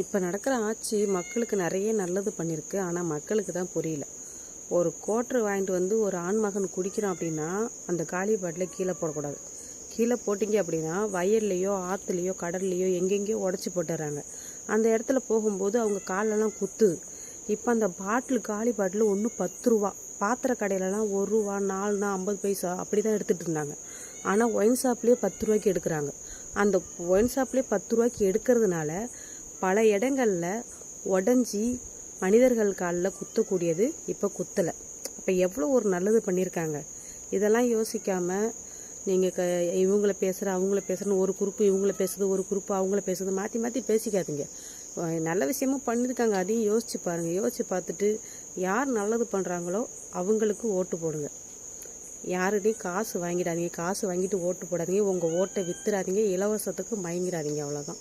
இப்போ நடக்கிற ஆட்சி மக்களுக்கு நிறைய நல்லது பண்ணியிருக்கு ஆனால் மக்களுக்கு தான் புரியல. ஒரு கோட்ரு வாங்கிட்டு வந்து ஒரு ஆண்மகன் குடிக்கிறான் அப்படின்னா அந்த காலி பாட்டில் கீழே போடக்கூடாது. கீழே போட்டிங்க அப்படின்னா வயல்லையோ ஆற்றுலையோ கடல்லையோ எங்கெங்கேயோ உடச்சி போட்டுறாங்க அந்த இடத்துல போகும்போது அவங்க காலெல்லாம் குத்துது. இப்போ அந்த பாட்டில் காலி பாட்டில் ஒன்று பத்து ரூபா. பாத்திர கடையிலலாம் ஒரு ரூபா நாலுனா ஐம்பது பைசா அப்படி தான் எடுத்துகிட்டு இருந்தாங்க ஆனால் ஒயின் ஷாப்லேயே பத்து ரூபாய்க்கு எடுக்கிறாங்க. அந்த ஒயின் ஷாப்லேயே பத்து ரூபாய்க்கு எடுக்கிறதுனால பல இடங்களில் உடஞ்சி மனிதர்கள் காலில் குத்தக்கூடியது இப்போ குத்தலை. அப்போ எவ்வளோ ஒரு நல்லது பண்ணியிருக்காங்க இதெல்லாம் யோசிக்காமல் நீங்கள் க இவங்கள பேசுகிற அவங்கள பேசுகிறன்னு ஒரு குரூப்பு இவங்கள பேசுறது ஒரு குரூப்பு அவங்கள பேசுறது மாற்றி மாற்றி பேசிக்காதீங்க. நல்ல விஷயமும் பண்ணியிருக்காங்க அதையும் யோசிச்சு பாருங்கள் யோசிச்சு பார்த்துட்டு யார் நல்லது பண்ணுறாங்களோ அவங்களுக்கு ஓட்டு போடுங்க. யாருடையும் காசு வாங்கிடாதீங்க. காசு வாங்கிட்டு ஓட்டு போடாதீங்க. உங்கள் ஓட்டை வித்துறாதீங்க. இலவசத்துக்கு மயங்கிடாதீங்க அவ்வளோதான்